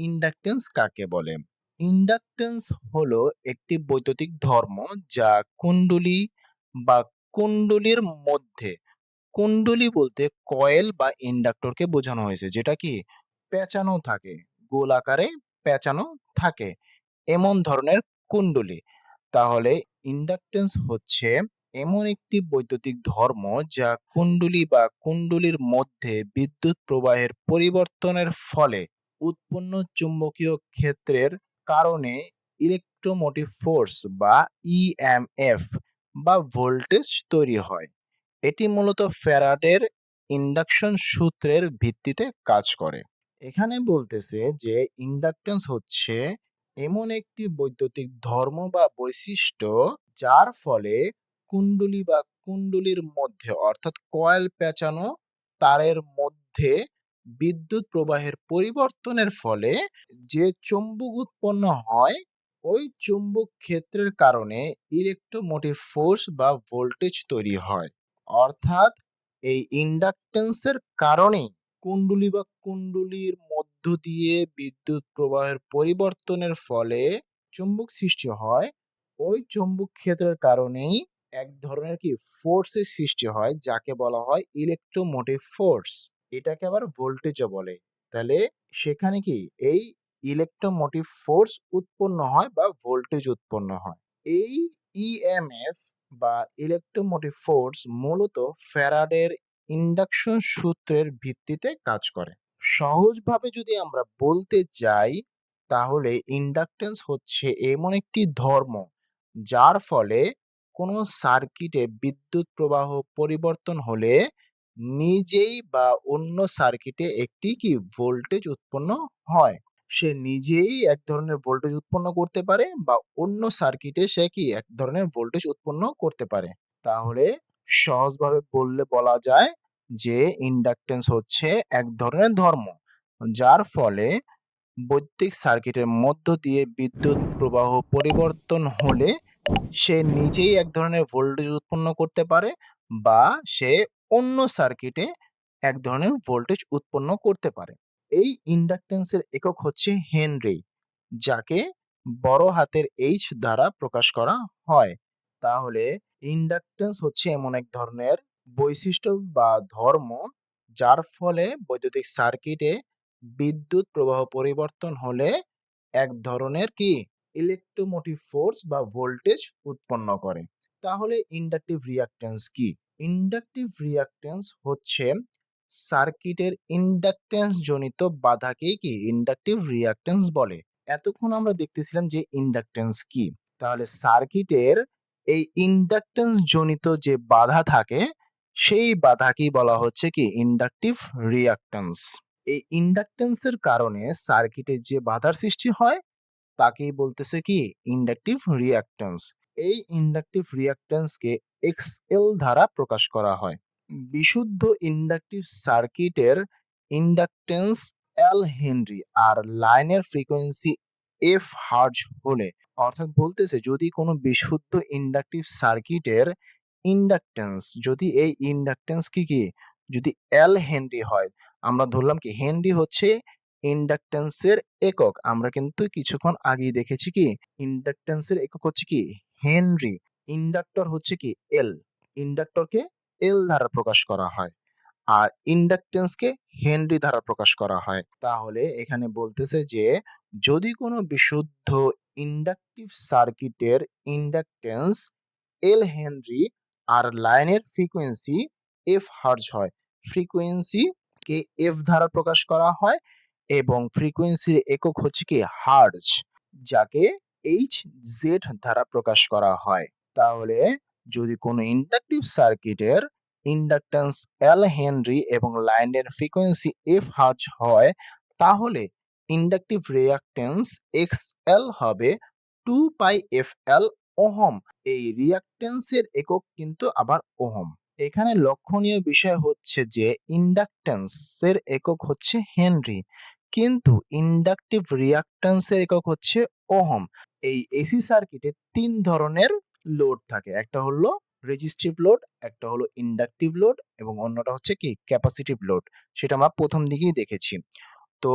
Inductance কাকে বলে? Inductance হলো একটি বৈদ্যুতিক ধর্ম যা কুণ্ডলী বা কুণ্ডলীর মধ্যে, কুণ্ডলী বলতে কয়েল বা ইন্ডাক্টরকে বোঝানো হয়েছে, যেটা কি? পেঁচানো থাকে, গোল আকারে পেঁচানো থাকে, এমন ধরনের কুণ্ডলী। তাহলে ইন্ডাকটেন্স হচ্ছে এমন একটি বৈদ্যুতিক ধর্ম যা কুণ্ডলী বা কুণ্ডলীর মধ্যে বিদ্যুৎ প্রবাহের পরিবর্তনের ফলে উৎপন্ন চুম্বকীয় ক্ষেত্রের কারণে ইলেকট্রোমোটিভ ফোর্স বা ইএমএফ বা ভোল্টেজ তৈরি হয়। এটি মূলত ফ্যারাডের ইন্ডাকশন সূত্রের ভিত্তিতে কাজ করে। এখানে বলতেছে যে ইন্ডাকটেন্স হচ্ছে এমন একটি বৈদ্যুতিক ধর্ম বা বৈশিষ্ট্য যার ফলে কুণ্ডলী বা কুণ্ডলীর মধ্যে অর্থাৎ কয়েল পেঁচানো তারের মধ্যে বিদ্যুৎ প্রবাহের পরিবর্তনের ফলে যে চুম্বক উৎপন্ন হয়, ওই চুম্বক ক্ষেত্রের কারণে ইলেকট্রোমোটিভ ফোর্স বা ভোল্টেজ তৈরি হয়। অর্থাৎ এই ইন্ডাকটেন্সের কারণেই কুণ্ডলী বা কুণ্ডলীর মধ্য দিয়ে বিদ্যুৎ প্রবাহের পরিবর্তনের ফলে চুম্বক সৃষ্টি হয়। ওই চুম্বক ক্ষেত্রের কারণেই এক ধরনের কি ফোর্সের সৃষ্টি হয়, যাকে বলা হয় ইলেকট্রোমোটিভ ফোর্স এটাকে আবার ভোল্টেজও বলে। তাহলে সেখানে কি? এই ইলেকট্রোমোটিভ ফোর্স উৎপন্ন হয় বা ভোল্টেজ উৎপন্ন হয়। এই ইএমএফ বা ইলেকট্রোমোটিভ ফোর্স মূলত ফ্যারাডের ইন্ডাকশন সূত্রের ভিত্তিতে কাজ করে। সহজভাবে যদি আমরা বলতে যাই, তাহলে ইন্ডাকটেন্স হচ্ছে এমন একটি ধর্ম, যার ফলে কোনো সার্কিটে বিদ্যুৎ প্রবাহ পরিবর্তন হলে নিজেই বা অন্য সার্কিটে একটি কি ভোল্টেজ উৎপন্ন হয়? সে নিজেই এক ধরনের ভোল্টেজ উৎপন্ন করতে পারে বা অন্য সার্কিটে সে কি এক ধরনের ভোল্টেজ উৎপন্ন করতে পারে? তাহলে সহজভাবে বললে বলা যায় যে ইন্ডাকটেন্স হচ্ছে এক ধরনের ধর্ম, যার ফলে বৈদ্যুতিক সার্কিটের মধ্য দিয়ে বিদ্যুৎ প্রবাহ পরিবর্তন হলে সে নিজেই এক ধরনের ভোল্টেজ উৎপন্ন করতে পারে বা সে অন্য সার্কিটে এক ধরনের ভোল্টেজ উৎপন্ন করতে পারে। এই ইন্ডাকটেন্সের একক হচ্ছে হেনরি, যাকে বড় হাতের এইচ দ্বারা প্রকাশ করা হয়। তাহলে ইন্ডাকটেন্স হচ্ছে এমন এক ধরনের বৈশিষ্ট্য বা ধর্ম, যার ফলে বৈদ্যুতিক সার্কিটে বিদ্যুৎ প্রবাহ পরিবর্তন হলে এক ধরনের কি? ইলেকট্রোমোটিভ ফোর্স বা ভোল্টেজ উৎপন্ন করে। তাহলে ইন্ডাকটিভ রিয়াকটেন্স কি? ইন্ডাকটিভ রিয়াকটেন্স হচ্ছে সার্কিটের ইন্ডাকটেন্স জনিত বাধাকেই কি? ইন্ডাকটিভ রিয়াকটেন্স বলে। এতক্ষণ আমরা দেখতেছিলাম যে ইন্ডাকটেন্স কি। তাহলে সার্কিটের এই ইন্ডাকটেন্স জনিত যে বাধা থাকে, সেই বাধাকেই বলা হচ্ছে কি? Inductive reactance. এই ইন্ডাকটেন্সের কারণে সার্কিটে যে বাধার সৃষ্টি হয়, তাকেই বলতেছে কি? Inductive reactance. এই ইন্ডাকটিভ রিয়াকটেন্সকে এক্সএল দ্বারা প্রকাশ করা হয়। বিশুদ্ধ ইন্ডাকটিভ সার্কিটের ইন্ডাকটেন্স এল হেনরি আর লাইনের ফ্রিকোয়েন্সি এফ হার্জ হলে, অর্থাৎ বলতেছে যদি কোনো বিশুদ্ধ ইন্ডাকটিভ সার্কিটের ইন্ডাকটেন্স যদি এই ইন্ডাকটেন্স কি কি? যদি এল হেনরি হয়, আমরা ধরলাম কি হেনরি হচ্ছে ইন্ডাকটেন্সের একক। আমরা কিন্তু কিছুক্ষণ আগেই দেখেছি কি ইন্ডাকটেন্সের একক হচ্ছে কি হেনরি, ইন্ডাক্টর হচ্ছে কি এল ইন্ডাক্টরকে এল দ্বারা প্রকাশ করা হয় আর ইন্ডাকটেন্সকে হেনরি দ্বারা প্রকাশ করা হয়। তাহলে এখানে বলতেছে যে, যদি কোনো বিশুদ্ধ ইন্ডাকটিভ সার্কিটের ইন্ডাকটেন্স এল হেনরি আর লাইনের ফ্রিকোয়েন্সি এফ হার্জ হয়, ফ্রিকোয়েন্সি কে এফ দ্বারা প্রকাশ করা হয় এবং ফ্রিকোয়েন্সির একক হচ্ছে কি হার্জ, যাকে এইচ জেড দ্বারা প্রকাশ করা হয়। তাহলে যদি কোনো ইন্ডাকটিভ সার্কিটের ইন্ডাকটেন্স এল হেনরি এবং লাইনের ফ্রিকোয়েন্সি এফ হার্জ হয়, তাহলে ইন্ডাকটিভ রিয়াকটেন্স এক্স এল হবে two pi F L ohm. এই রিয়াকটেন্সের একক কিন্তু আবার ওহম। এখানে লক্ষণীয় বিষয় হচ্ছে যে ইন্ডাকটেন্সের একক হচ্ছে হেনরি, কিন্তু ইন্ডাকটিভ রিয়াকটেন্সের একক হচ্ছে ওহম। এই এসি সার্কিটে তিন ধরনের লোড থাকে। একটা হলো রেজিস্টিভ লোড একটা হলো ইন্ডাকটিভ লোড এবং অন্যটা হচ্ছে কি ক্যাপাসিটিভ লোড সেটা আমরা প্রথম দিকেই দেখেছি। তো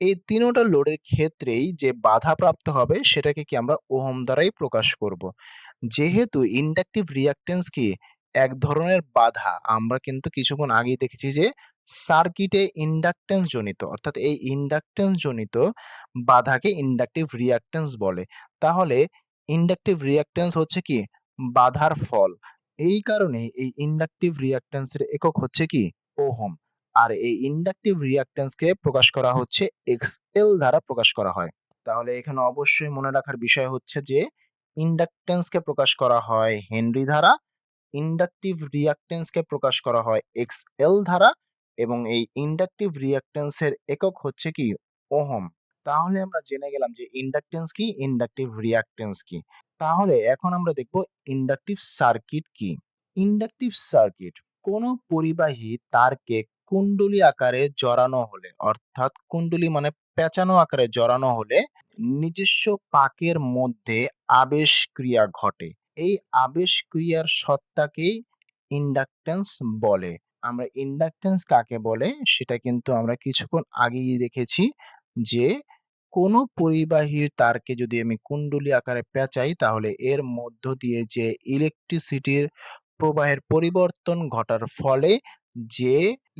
এই তিনোটা লোডের ক্ষেত্রেই যে বাধা প্রাপ্ত হবে সেটাকে কি আমরা ওহম দ্বারাই প্রকাশ করব। যেহেতু ইন্ডাকটিভ রিঅ্যাকট্যান্স কি এক ধরনের বাধা, আমরা কিন্তু কিছুক্ষণ আগেই দেখেছি যে সার্কিটে ইন্ডাকট্যান্স জনিত, অর্থাৎ এই ইন্ডাকট্যান্স জনিত বাধাকে ইন্ডাকটিভ রিঅ্যাকট্যান্স বলে। তাহলে ইন্ডাকটিভ রিঅ্যাকট্যান্স হচ্ছে কি? বাধার ফল। এই কারণে এই ইন্ডাকটিভ রিঅ্যাকট্যান্সের একক হচ্ছে কি? ওহম। আর এই ইন্ডাকটিভ রিঅ্যাকট্যান্সকে প্রকাশ করা হচ্ছে এক্সএল দ্বারা প্রকাশ করা হয়। তাহলে এখানে অবশ্যই মনে রাখার বিষয় হচ্ছে যে ইন্ডাকট্যান্সকে প্রকাশ করা হয় হেনরি ধারা ইন্ডাকটিভ রিঅ্যাকট্যান্সকে প্রকাশ করা হয় এক্স এল ধারা এবং এই ইন্ডাকটিভ রিঅ্যাকট্যান্সের একক হচ্ছে কি ওহম। তাহলে আমরা জেনে গেলাম যে ইন্ডাকটেন্স কি ইন্ডাকটিভ রিঅ্যাকট্যান্স কি। তাহলে এখন আমরা দেখব ইন্ডাকটিভ সার্কিট কি। ইন্ডাকটিভ সার্কিট কোন পরিবাহী তারকে কুণ্ডলী আকারে জড়ানো হলে, অর্থাৎ কুণ্ডলী মানে পেঁচানো আকারে জড়ানো হলে, নিজস্ব পাকের মধ্যে আবেশ ক্রিয়া ঘটে। এই আবেশ ক্রিয়ার সত্তাকেই ইন্ডাকট্যান্স বলে। আমরা ইন্ডাকটেন্স কাকে বলে, সেটা কিন্তু আমরা কিছুক্ষণ আগেই দেখেছি যে, কোনো পরিবাহীর তারকে যদি আমি কুণ্ডলী আকারে পেঁচাই, তাহলে এর মধ্য দিয়ে যে ইলেকট্রিসিটির প্রবাহের পরিবর্তন ঘটার ফলে যে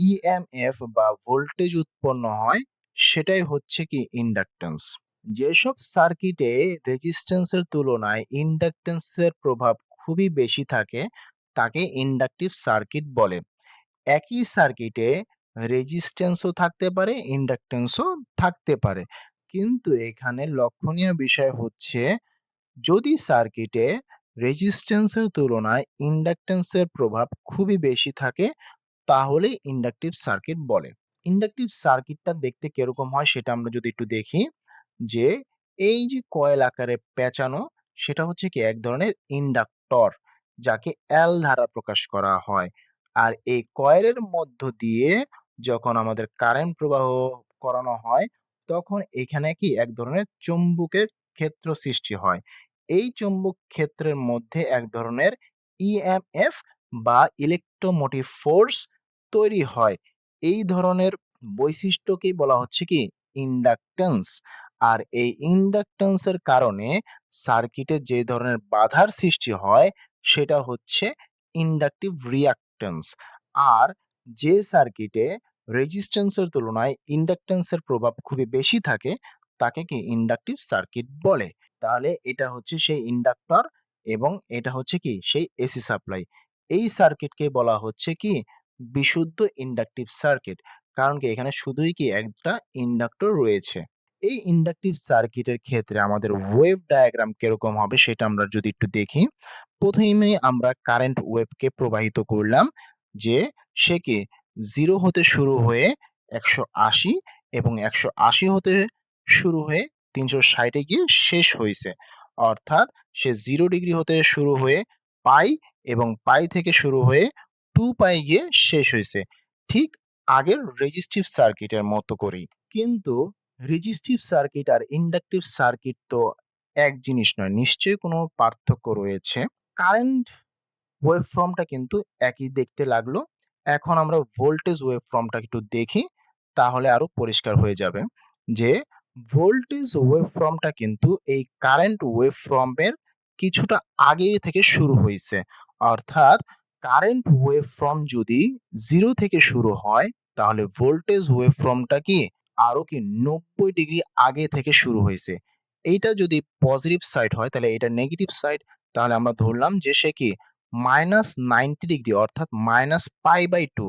ইএমএফ বা ভোল্টেজ উৎপন্ন হয়, সেটাই হচ্ছে কি ইন্ডাকটেন্স যেসব সার্কিটে রেজিস্ট্যান্সের তুলনায় ইন্ডাকট্যান্সের প্রভাব খুবই বেশি থাকে, তাকে ইন্ডাকটিভ সার্কিট বলে। একই সার্কিটে রেজিস্ট্যান্সও থাকতে পারে ইন্ডাকটেন্সও থাকতে পারে। কিন্তু এখানে লক্ষণীয় বিষয় হচ্ছে, যদি সার্কিটে রেজিস্ট্যান্সের তুলনায় ইন্ডাকটেন্সের প্রভাব খুবই বেশি থাকে, তাহলে ইন্ডাকটিভ সার্কিট বলে। ইন্ডাকটিভ সার্কিটটা দেখতে কীরকম হয় সেটা আমরা যদি একটু দেখি, যে এই যে কয়েল আকারে পেঁচানো, সেটা হচ্ছে কি এক ধরনের ইন্ডাক্টর যাকে এল দ্বারা প্রকাশ করা হয়। আর এই কয়েলের মধ্য দিয়ে যখন আমাদের কারেন্ট প্রবাহ করানো হয়, তখন এখানে কি এক ধরনের চুম্বকের ক্ষেত্র সৃষ্টি হয়। এই চুম্বক ক্ষেত্রের মধ্যে এক ধরনের ইএমএফ বা ইলেকট্রোমোটিভ ফোর্স তৈরি হয়। এই ধরনের বৈশিষ্ট্যকেই বলা হচ্ছে কি? ইন্ডাকটেন্স আর এই ইন্ডাকটেন্সের কারণে সার্কিটে যে ধরনের বাধার সৃষ্টি হয়, সেটা হচ্ছে ইন্ডাকটিভ রিয়াকটেন্স আর যে সার্কিটে রেজিস্ট্যান্সের তুলনায় ইন্ডাকটেন্সের প্রভাব খুবই বেশি থাকে, তাকে কি ইন্ডাকটিভ সার্কিট বলে। তাহলে এটা হচ্ছে সেই ইন্ডাক্টর এবং এটা হচ্ছে কি? সেই এসি সাপ্লাই এই সার্কিটকে বলা হচ্ছে কি? বিশুদ্ধ ইন্ডাকটিভ সার্কিট কারণ কি? এখানে শুধুই কি একটা ইন্ডাক্টর রয়েছে। এই ইন্ডাকটিভ সার্কিটের ক্ষেত্রে আমাদের ওয়েভ ডায়াগ্রাম কীরকম হবে সেটা আমরা যদি একটু দেখি। প্রথমে আমরা কারেন্ট ওয়েভকে প্রবাহিত করলাম যে সে কি জিরো হতে শুরু হয়ে একশো আশি এবং একশো আশি হতে শুরু হয়ে তিনশো ষাটে গিয়ে শেষ হয়েছে। অর্থাৎ সে জিরো ডিগ্রি হতে শুরু হয়ে পাই এবং পাই থেকে শুরু হয়ে টু পাই গিয়ে শেষ হয়েছে। ঠিক আগের রেজিস্টিভ সার্কিটের মতো করেই। কিন্তু রেজিস্টিভ সার্কিট আর ইন্ডাকটিভ সার্কিট তো এক জিনিস নয়, নিশ্চয়ই কোনো পার্থক্য রয়েছে। কারেন্ট ওয়েভ ফর্মটা কিন্তু একই দেখতে লাগল। এখন আমরা ভোল্টেজ ওয়েভ ফর্মটা একটু দেখি, তাহলে আরও পরিষ্কার হয়ে যাবে যে ভোল্টেজ ওয়েভ ফর্মটা কিন্তু এই কারেন্ট ওয়েভ ফর্মের কিছুটা আগে থেকে শুরু হয়েছে। অর্থাৎ কারেন্ট ওয়েভ ফর্ম যদি জিরো থেকে শুরু হয়, তাহলে ভোল্টেজ ওয়েভ ফর্মটা কি? আরও কি নব্বই ডিগ্রি আগে থেকে শুরু হয়েছে। এইটা যদি পজিটিভ সাইড হয়, তাহলে এটা নেগেটিভ সাইড তাহলে আমরা ধরলাম যে সে কি? মাইনাস নাইনটি ডিগ্রি অর্থাৎ minus pi by two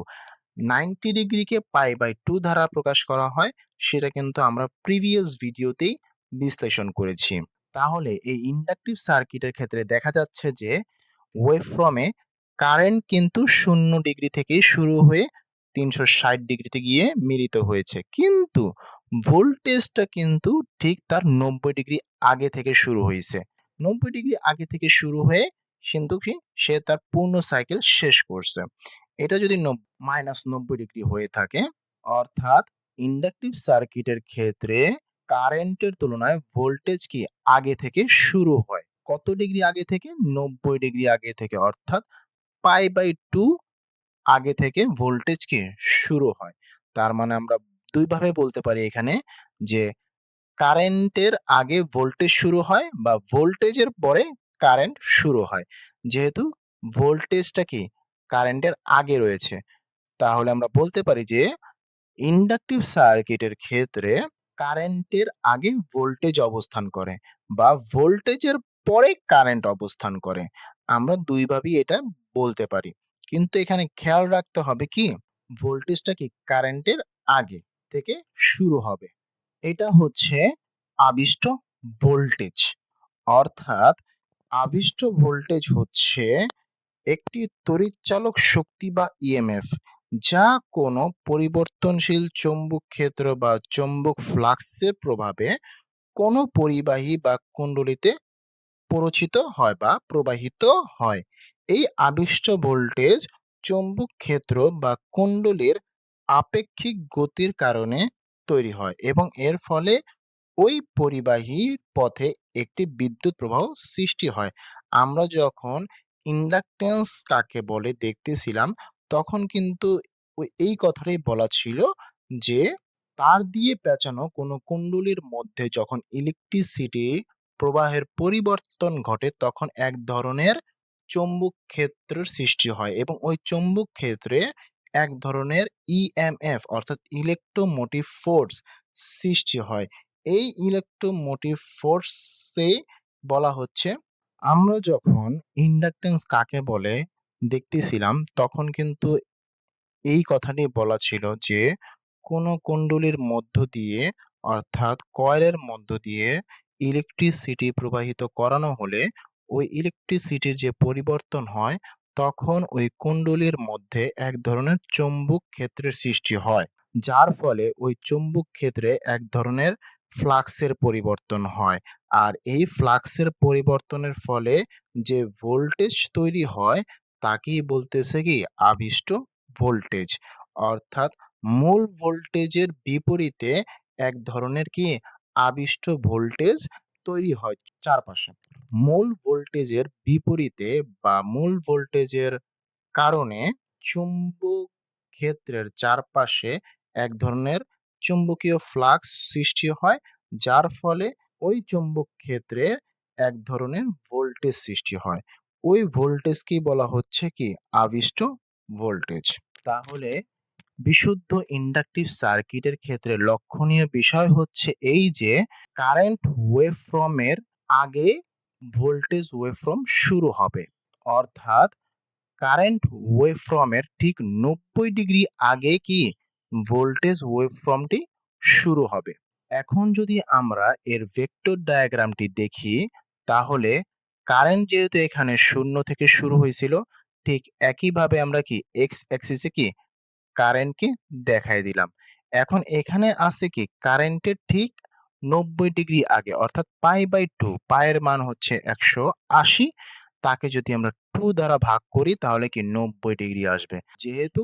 ninety ডিগ্রিকে pi by two দ্বারা প্রকাশ করা হয়, সেটা কিন্তু আমরা প্রিভিয়াস ভিডিওতেই বিশ্লেষণ করেছি। তাহলে এই ইন্ডাকটিভ সার্কিটের ক্ষেত্রে দেখা যাচ্ছে যে ওয়েভ ফ্রমে কারেন্ট কিন্তু শূন্য ডিগ্রি থেকেই শুরু হয়ে তিনশো ষাট ডিগ্রিতে গিয়ে মিলিত হয়েছে। কিন্তু ভোল্টেজটা কিন্তু ঠিক তার নব্বই ডিগ্রি আগে থেকে শুরু হয়েছে। নব্বই ডিগ্রি আগে থেকে শুরু হয়ে কিন্তু কি সে তার পূর্ণ সাইকেল শেষ করছে। এটা যদি মাইনাস নব্বই ডিগ্রি হয়ে থাকে, অর্থাৎ ইন্ডাকটিভ সার্কিটের ক্ষেত্রে কারেন্টের তুলনায় ভোল্টেজ কি আগে থেকে শুরু হয়? কত ডিগ্রি আগে থেকে? নব্বই ডিগ্রি আগে থেকে। অর্থাৎ পাই বাই টু আগে থেকে ভোল্টেজ কি শুরু হয়। তার মানে আমরা দুইভাবে বলতে পারি এখানে যে কারেন্টের আগে ভোল্টেজ শুরু হয় বা ভোল্টেজের পরে কারেন্ট শুরু হয়। যেহেতু ভোল্টেজটা কি? কারেন্টের আগে রয়েছে। তাহলে আমরা বলতে পারি যে ইন্ডাকটিভ সার্কিটের ক্ষেত্রে কারেন্টের আগে ভোল্টেজ অবস্থান করে বা ভোল্টেজের পরে কারেন্ট অবস্থান করে। আমরা দুইভাবেই এটা বলতে পারি। কিন্তু এখানে খেয়াল রাখতে হবে কি? ভোল্টেজটা কি কারেন্টের আগে থেকে শুরু হবে। এটা হচ্ছে আবিষ্ট ভোল্টেজ। অর্থাৎ আবিষ্ট ভোল্টেজ হচ্ছে একটি তড়িৎচালক শক্তি বা ইএমএফ যা কোনো পরিবর্তনশীল চৌম্বক ক্ষেত্র বা চৌম্বক ফ্লাক্সের প্রভাবে কোনো পরিবাহী বা কুণ্ডলিতে প্ররোচিত হয় বা প্রবাহিত হয়। এই আবিষ্ট ভোল্টেজ চৌম্বক ক্ষেত্র বা কুণ্ডলীর আপেক্ষিক গতির কারণে তৈরি হয় এবং এর ফলে ওই পরিবাহীর পথে একটি বিদ্যুৎ প্রবাহ সৃষ্টি হয়। আমরা যখন ইন্ডাকটেন্স কাকে বলে দেখতেছিলাম, তখন কিন্তু এই কথাটাই বলা ছিল যে, তার দিয়ে পেঁচানো কোনো কুণ্ডলীর মধ্যে যখন ইলেকট্রিসিটি প্রবাহের পরিবর্তন ঘটে, তখন এক ধরনের চৌম্বক ক্ষেত্রের সৃষ্টি হয় এবং ওই চৌম্বক ক্ষেত্রে এক ধরনের ইএমএফ অর্থাৎ ইলেকট্রোমোটিভ ফোর্স সৃষ্টি হয়। এই ইলেকট্রোমোটিভ ফোর্সে বলা হচ্ছে, আমরা যখন ইন্ডাকটেন্স কাকে বলে দেখতেছিলাম, তখন কিন্তু এই কথাটি বলা ছিল যে, কোনো কুণ্ডলীর মধ্য দিয়ে অর্থাৎ কয়েলের মধ্য দিয়ে ইলেকট্রিসিটি প্রবাহিত করানো হলে ওই ইলেকট্রিসিটির যে পরিবর্তন হয়, তখন ওই কুণ্ডলীর মধ্যে এক ধরনের চৌম্বক ক্ষেত্রের সৃষ্টি হয়, যার ফলে ওই চৌম্বক ক্ষেত্রে এক ধরনের ফ্লাক্সের পরিবর্তন হয়। আর এই ফ্লাক্সের পরিবর্তনের ফলে যে ভোল্টেজ তৈরি হয়, তাকেই বলতেছে কি? আবিষ্ট ভোল্টেজ। অর্থাৎ মূল ভোল্টেজের বিপরীতে এক ধরনের কি? আবিষ্ট ভোল্টেজ তৈরি হয় চারপাশে। মূল ভোল্টেজের বিপরীতে বা মূল ভোল্টেজের কারণে চুম্বক ক্ষেত্রের চারপাশে এক ধরনের চুম্বকীয় ফ্লাক্স সৃষ্টি হয়, যার ফলে ওই চুম্বক ক্ষেত্রে এক ধরনের ভোল্টেজ সৃষ্টি হয়। ওই ভোল্টেজকেই বলা হচ্ছে কি? আবিষ্ট ভোল্টেজ। তাহলে বিশুদ্ধ ইন্ডাকটিভ সার্কিটের ক্ষেত্রে লক্ষণীয় বিষয় হচ্ছে এই যে, কারেন্ট ওয়েভফর্মের আগে ভোল্টেজ ওয়েভফর্ম শুরু হবে। অর্থাৎ কারেন্ট ওয়েভফর্মের ঠিক নব্বই ডিগ্রি আগে কি ভোল্টেজ ওয়েভফর্মটি শুরু হবে। এখন যদি আমরা এর ভেক্টর ডায়াগ্রামটি দেখি, তাহলে কারেন্ট যেহেতু এখানে শূন্য থেকে শুরু হয়েছিল, ঠিক একইভাবে আমরা কি এক্স অ্যাক্সিসে কি কারেন্টকে দেখাই দিলাম। এখন এখানে আছে কি? কারেন্টের ঠিক নব্বই ডিগ্রি আগে, অর্থাৎ পাই বাই টু পায়ের মান হচ্ছে একশো আশি। তাকে যদি আমরা টু দ্বারা ভাগ করি, তাহলে কি নব্বই ডিগ্রি আসবে। যেহেতু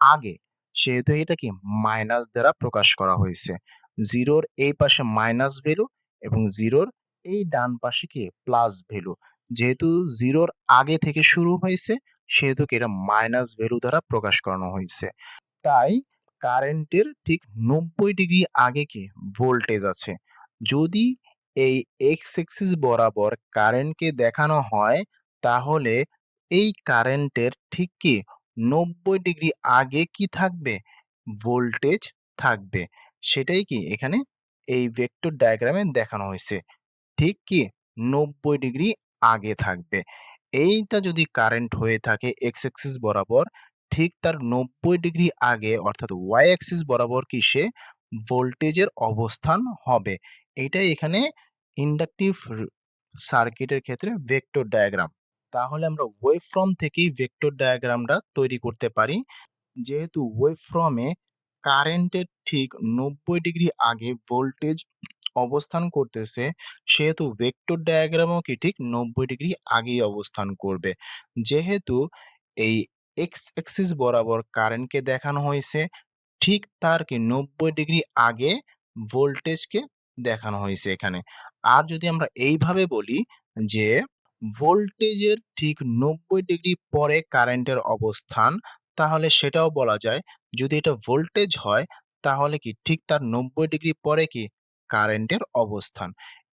আগে, সেহেতু এটা কি? মাইনাস দ্বারা প্রকাশ করা হয়েছে। জিরোর এই পাশে মাইনাস ভ্যালু এবং জিরোর এই ডান পাশে কি? প্লাস ভ্যালু যেহেতু জিরোর আগে থেকে শুরু হয়েছে সেহেতু এটা মাইনাস ভ্যালু দ্বারা প্রকাশ করানো হয়েছে। তাই কারেন্টের ঠিক নব্বই ডিগ্রি আগে কি ভোল্টেজ আছে। যদি এই এক্স এক্সিস বরাবর কারেন্টকে দেখানো হয়, তাহলে এই কারেন্টের ঠিক কি নব্বই ডিগ্রি আগে কি থাকবে? ভোল্টেজ থাকবে। সেটাই কি এখানে এই ভেক্টর ডায়াগ্রামে দেখানো হয়েছে। ঠিক কি নব্বই ডিগ্রি আগে থাকবে। এইটা যদি কারেন্ট হয়ে থাকে এক্স এক্সিস বরাবর, ঠিক তার নব্বই ডিগ্রি আগে, অর্থাৎ ওয়াই অ্যাক্সিস বরাবর কি সে ভোল্টেজের অবস্থান হবে। এটাই এখানে ইন্ডাকটিভ সার্কিটের ক্ষেত্রে ভেক্টর ডায়াগ্রাম তাহলে আমরা ওয়েভ ফ্রম থেকেই ভেক্টর ডায়াগ্রামটা তৈরি করতে পারি। যেহেতু ওয়েভ ফ্রমে কারেন্টের ঠিক নব্বই ডিগ্রি আগে ভোল্টেজ অবস্থান করতেছে, সেহেতু ভেক্টর ডায়াগ্রামও কি ঠিক নব্বই ডিগ্রি আগেই অবস্থান করবে। যেহেতু এই এক্স অ্যাক্সিস বরাবর কারেন্টকে দেখানো হয়েছে, ঠিক তার কি নব্বই ডিগ্রি আগে ভোল্টেজকে দেখানো হয়েছে এখানে। আর যদি আমরা এইভাবে বলি যে ভোল্টেজের ঠিক নব্বই ডিগ্রি পরে কারেন্টের অবস্থান, তাহলে সেটাও বলা যায়, যদি এটা ভোল্টেজ হয়, তাহলে কি ঠিক তার ৯০ ডিগ্রি পরে কি কারেন্টের অবস্থান।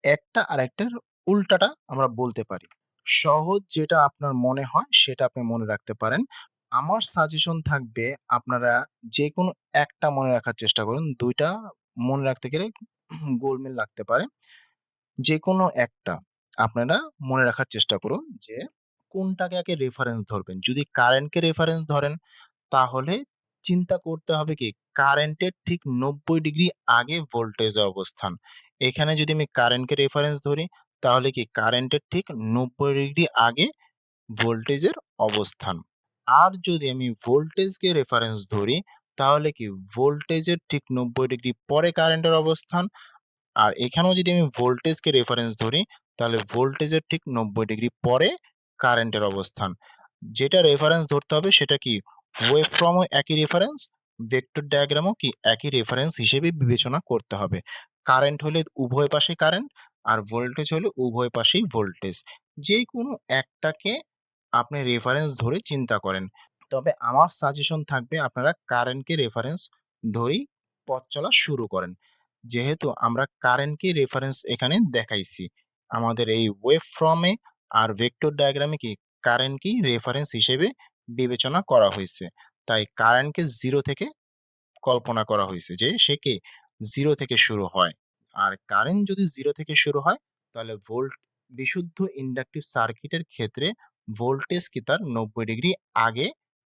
একটা আরেকটার উল্টাটা আমরা বলতে পারি। সহজ যেটা আপনার মনে হয় সেটা আপনি মনে রাখতে পারেন। আমার সাজেশন থাকবে আপনারা যে কোনো একটা মনে রাখার চেষ্টা করুন। দুইটা মনে রাখতে গেলে গোলমেল লাগতে পারে। যে কোনো একটা আপনারা মনে রাখার চেষ্টা করুন যে কোনটাকে আগে রেফারেন্স ধরবেন। যদি কারেন্টকে রেফারেন্স ধরেন তাহলে চিন্তা করতে হবে কি কারেন্টের ঠিক ৯০ ডিগ্রি আগে ভোল্টেজের অবস্থান। এখানে যদি আমি কারেন্টকে রেফারেন্স ধরি তাহলে কি কারেন্টের ঠিক ৯০ ডিগ্রি আগে ভোল্টেজের অবস্থান। আর যদি আমি ভোল্টেজকে রেফারেন্স ধরি তাহলে কি ভোল্টেজের ঠিক ৯০ ডিগ্রি পরে কারেন্টের অবস্থান। আর এখানেও যদি আমি ভোল্টেজকে রেফারেন্স ধরি তাহলে ভোল্টেজের ঠিক ৯০ ডিগ্রি পরে কারেন্টের অবস্থান। যেটা রেফারেন্স ধরতে হবে সেটা কি ওয়েভফর্মও একই রেফারেন্স, ভেক্টর ডায়াগ্রামও কি একই রেফারেন্স হিসেবে বিবেচনা করতে হবে। কারেন্ট হলে উভয় পাশে কারেন্ট আর ভোল্টেজ হলে উভয় পাশেই ভোল্টেজ। যে কোনো একটাকে আপনি রেফারেন্স ধরে চিন্তা করেন। তবে আমার সাজেশন থাকবে আপনারা কারেন্টকে রেফারেন্স ধরেই পথ চলা শুরু করেন। যেহেতু আমরা কারেন্টকে রেফারেন্স এখানে দেখাইছি। আমাদের এই ওয়েভফর্মে আর ভেক্টর ডায়াগ্রামে কি কারেন্টকেই রেফারেন্স হিসেবে বিবেচনা করা হইছে। তাই কারেন্টকে 0 থেকে কল্পনা করা হয়েছে যে সে কি 0 থেকে শুরু হয়। আর কারেন্ট যদি 0 থেকে শুরু হয়, তাহলে ভোল্ট, বিশুদ্ধ ইন্ডাকটিভ সার্কিটের ক্ষেত্রে ভোল্টেজ কি তার ৯০ ডিগ্রি আগে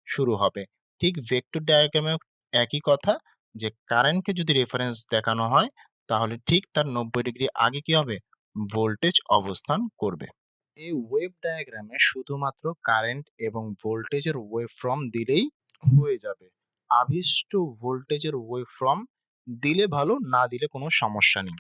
শুরু হবে। ঠিক ভেক্টর ডায়াগ্রামে একই কথা যে কারেন্টকে যদি রেফারেন্স দেখানো হয়, তাহলে ঠিক তার ৯০ ডিগ্রি আগে কি হবে ভোল্টেজ অবস্থান করবে। এই ওয়েভ ডায়াগ্রামে শুধুমাত্র কারেন্ট এবং ভোল্টেজের ওয়েভফর্ম দিলেই হয়ে যাবে। আবিষ্ট ভোল্টেজের ওয়েভফর্ম দিলে ভালো না দিলে কোনো সমস্যা নেই।